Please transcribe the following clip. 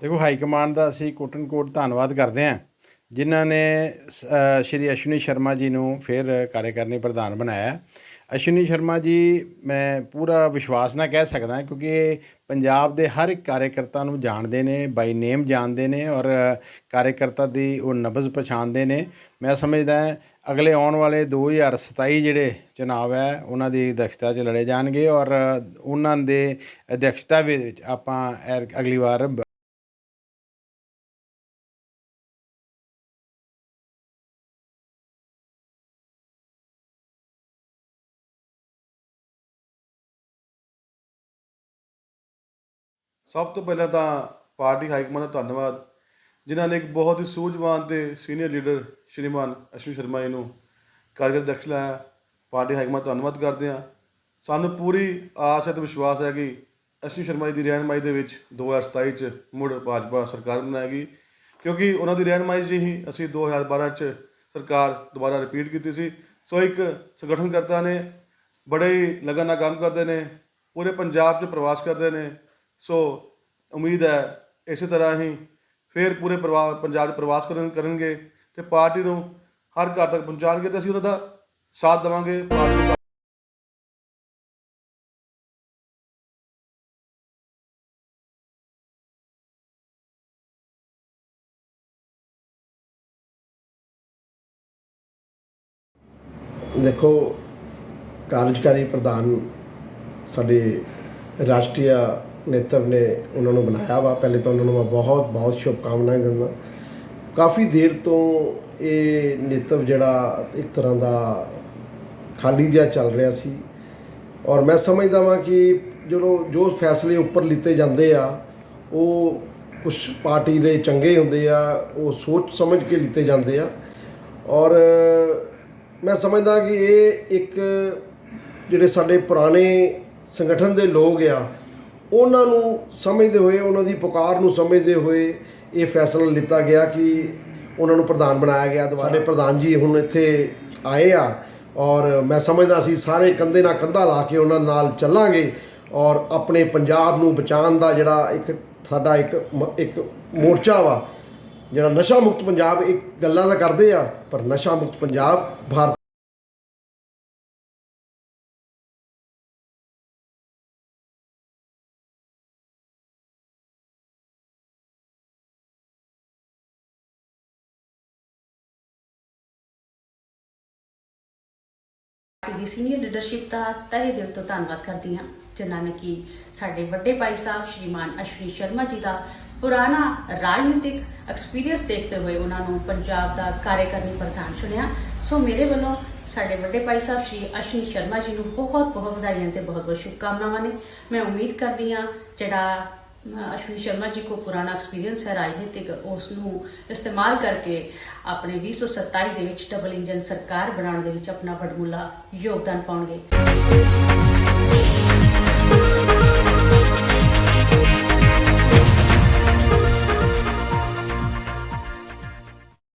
ਦੇਖੋ high command ਦਾ ਅਸੀਂ cotton ਕੋਟ ਧੰਨਵਾਦ ਕਰਦੇ ਹਾਂ, ਜਿਨ੍ਹਾਂ ਨੇ ਸ- ਸ਼੍ਰੀ ਅਸ਼ਵਨੀ ਸ਼ਰਮਾ ਜੀ ਨੂੰ ਫਿਰ ਕਾਰਜਕਾਰਨੀ ਪ੍ਰਧਾਨ ਬਣਾਇਆ। ਅਸ਼ਵਨੀ ਸ਼ਰਮਾ ਜੀ, ਮੈਂ ਪੂਰਾ ਵਿਸ਼ਵਾਸ ਨਾਲ ਕਹਿ ਸਕਦਾ ਕਿਉਂਕਿ ਇਹ ਪੰਜਾਬ ਦੇ ਹਰ ਇੱਕ ਕਾਰਜਕਰਤਾ ਨੂੰ ਜਾਣਦੇ ਨੇ ਬਾਈ ਨੇਮ ਜਾਣਦੇ ਨੇ ਔਰ ਕਾਰਜਕਰਤਾ ਦੀ ਉਹ ਨਬਜ਼ ਪਛਾਣਦੇ ਨੇ। ਮੈਂ ਸਮਝਦਾ ਅਗਲੇ ਆਉਣ ਵਾਲੇ 2027 ਜਿਹੜੇ ਚੁਣਾਵ ਹੈ, ਉਹਨਾਂ ਦੀ ਅਧਿਕਸ਼ਤਾ 'ਚ ਲੜੇ ਜਾਣਗੇ ਔਰ ਉਹਨਾਂ ਦੇ ਅਧਿਕਸ਼ਤਾ ਵਿੱਚ ਆਪਾਂ ਐਰ- ਅਗਲੀ ਵਾਰ ਸਭ ਤੋਂ ਪਹਿਲਾਂ ਤਾਂ ਪਾਰਟੀ ਹਾਈਕਮਾਨ ਦਾ ਧੰਨਵਾਦ, ਜਿਨ੍ਹਾਂ ਨੇ ਇੱਕ ਬਹੁਤ ਹੀ ਸੂਝਵਾਨ ਤੇ ਸੀਨੀਅਰ ਲੀਡਰ ਸ਼੍ਰੀਮਾਨ ਅਸ਼ਵਨੀ ਸ਼ਰਮਾ ਜੀ ਨੂੰ ਕਾਰਜਕਾਰੀ ਅਧਿਕਸ਼ ਲਾਇਆ। ਪਾਰਟੀ ਹਾਈਕਮਾਨ ਦਾ ਧੰਨਵਾਦ ਕਰਦੇ ਹਾਂ। ਸਾਨੂੰ ਪੂਰੀ ਆਸ ਹੈ ਤੇ ਵਿਸ਼ਵਾਸ ਹੈ ਕਿ ਅਸ਼ਵਨੀ ਸ਼ਰਮਾ ਜੀ ਦੀ ਰਹਿਨਮਾਈ ਦੇ ਵਿੱਚ 2027 ਚ ਮੁੜ ਭਾਜਪਾ ਸਰਕਾਰ ਬਣਾਏਗੀ, ਕਿਉਂਕਿ ਉਹਨਾਂ ਦੀ ਰਹਿਨਮਾਈ 'ਚ ਹੀ ਅਸੀਂ 2012 ਚ ਸਰਕਾਰ ਦੁਬਾਰਾ ਰਿਪੀਟ ਕੀਤੀ ਸੀ। ਸੋ ਇੱਕ ਸੰਗਠਨਕਰਤਾ ਨੇ, ਬੜੇ ਹੀ ਲਗਨ ਨਾਲ ਕੰਮ ਕਰਦੇ ਨੇ, ਪੂਰੇ ਪੰਜਾਬ 'ਚ ਪ੍ਰਵਾਸ ਕਰਦੇ ਨੇ ਸੋ ਉਮੀਦ ਹੈ ਇਸੇ ਤਰ੍ਹਾਂ ਹੀ ਫਿਰ ਪੂਰੇ ਪਰਿਵਾਰ, ਪੰਜਾਬ 'ਚ ਪ੍ਰਵਾਸ ਕਰਨ, ਕਰਨਗੇ ਤੇ ਪਾਰਟੀ ਨੂੰ ਹਰ ਘਰ ਤੱਕ ਪਹੁੰਚਾਉਣਗੇ ਤੇ ਅਸੀਂ ਉਹਨਾਂ ਦਾ ਸਾਥ ਦੇਵਾਂਗੇ, ਪਾਰਟੀ ਨੂੰ ਦੇਖੋ, ਕਾਰਜਕਾਰੀ ਪ੍ਰਧਾਨ ਸਾਡੇ ਰਾਸ਼ਟਰੀ ਨੇਤਵ ਨੇ ਉਹਨਾਂ ਨੂੰ ਬਣਾਇਆ ਵਾ। ਪਹਿਲੇ ਤਾਂ ਉਹਨਾਂ ਨੂੰ ਮੈਂ ਬਹੁਤ ਬਹੁਤ ਸ਼ੁਭਕਾਮਨਾਵਾਂ ਦਿੰਦਾ। ਕਾਫੀ ਦੇਰ ਤੋਂ ਇਹ ਨੇਤਵ ਜਿਹੜਾ ਇੱਕ ਤਰ੍ਹਾਂ ਦਾ ਖਾਲੀ ਜਿਹਾ ਚੱਲ ਰਿਹਾ ਸੀ। ਔਰ ਮੈਂ ਸਮਝਦਾ ਵਾਂ ਕਿ ਜਦੋਂ ਜੋ ਫੈਸਲੇ ਉੱਪਰ ਲਿੱਤੇ ਜਾਂਦੇ ਆ, ਉਹ ਕੁਝ ਪਾਰਟੀ ਦੇ ਚੰਗੇ ਹੁੰਦੇ ਆ, ਉਹ ਸੋਚ ਸਮਝ ਕੇ ਲਿੱਤੇ ਜਾਂਦੇ ਆ। ਔਰ ਮੈਂ ਸਮਝਦਾ ਕਿ ਇਹ ਇੱਕ ਜਿਹੜੇ ਸਾਡੇ ਪੁਰਾਣੇ ਸੰਗਠਨ ਦੇ ਲੋਕ ਆ ਉਹਨਾਂ ਨੂੰ ਸਮਝਦੇ ਹੋਏ ਉਹਨਾਂ ਦੀ ਪੁਕਾਰ ਨੂੰ ਸਮਝਦੇ ਹੋਏ ਇਹ ਫੈਸਲਾ ਲਿੱਤਾ ਗਿਆ ਕਿ ਉਹਨਾਂ ਨੂੰ ਪ੍ਰਧਾਨ ਬਣਾਇਆ ਗਿਆ। ਦੁਬਾਰਾ ਪ੍ਰਧਾਨ ਜੀ ਹੁਣ ਇੱਥੇ ਆਏ ਆ ਔਰ ਮੈਂ ਸਮਝਦਾ ਅਸੀਂ ਸਾਰੇ ਕੰਧੇ ਨਾਲ ਕੰਧਾ ਲਾ ਕੇ ਉਹਨਾਂ ਨਾਲ ਚੱਲਾਂਗੇ ਔਰ ਆਪਣੇ ਪੰਜਾਬ ਨੂੰ ਬਚਾਉਣ ਦਾ ਜਿਹੜਾ ਇੱਕ ਸਾਡਾ ਇੱਕ ਇੱਕ ਮੋਰਚਾ ਵਾ ਜਿਹੜਾ ਨਸ਼ਾ ਮੁਕਤ ਪੰਜਾਬ ਇੱਕ ਗੱਲਾਂ ਤਾਂ ਕਰਦੇ ਆ ਪਰ ਨਸ਼ਾ ਮੁਕਤ ਪੰਜਾਬ ਭਾਰਤ ਪਾਰਟੀ ਦੀ ਸੀਨੀਅਰ ਲੀਡਰਸ਼ਿਪ ਦਾ ਤਹਿ ਦਿਲ ਤੋਂ ਧੰਨਵਾਦ ਕਰਦੀ ਹਾਂ, ਜਿਨ੍ਹਾਂ ਨੇ ਕਿ ਸਾਡੇ ਵੱਡੇ ਭਾਈ ਸਾਹਿਬ ਸ਼੍ਰੀਮਾਨ ਅਸ਼ਵਨੀ ਸ਼ਰਮਾ ਜੀ ਦਾ ਪੁਰਾਣਾ ਰਾਜਨੀਤਿਕ ਐਕਸਪੀਰੀਅੰਸ ਦੇਖਦੇ ਹੋਏ ਉਹਨਾਂ ਨੂੰ ਪੰਜਾਬ ਦਾ ਕਾਰਜਕਾਰਨੀ ਪ੍ਰਧਾਨ ਚੁਣਿਆ। ਸੋ ਮੇਰੇ ਵੱਲੋਂ ਸਾਡੇ ਵੱਡੇ ਭਾਈ ਸਾਹਿਬ ਸ਼੍ਰੀ ਅਸ਼ਵਨੀ ਸ਼ਰਮਾ ਜੀ ਨੂੰ ਬਹੁਤ ਬਹੁਤ ਵਧਾਈਆਂ ਤੇ ਬਹੁਤ ਬਹੁਤ ਸ਼ੁਭਕਾਮਨਾਵਾਂ ਨੇ। ਮੈਂ ਉਮੀਦ ਕਰਦੀ ਹਾਂ ਜਿਹੜਾ ਅਸ਼ਵਨੀ ਸ਼ਰਮਾ ਜੀ ਕੋ ਪੁਰਾਣਾ ਐਕਸਪੀਰੀਅੰਸ ਹੈ ਰਾਜਨੀਤਿਕ, ਉਸ ਨੂੰ ਇਸਤੇਮਾਲ ਕਰਕੇ ਆਪਣੇ 2027 ਦੇ ਵਿੱਚ ਡਬਲ ਇੰਜਨ ਸਰਕਾਰ ਬਣਾਉਣ ਦੇ ਵਿੱਚ ਆਪਣਾ ਵੱਡਮੁੱਲਾ ਯੋਗਦਾਨ ਪਾਉਣਗੇ।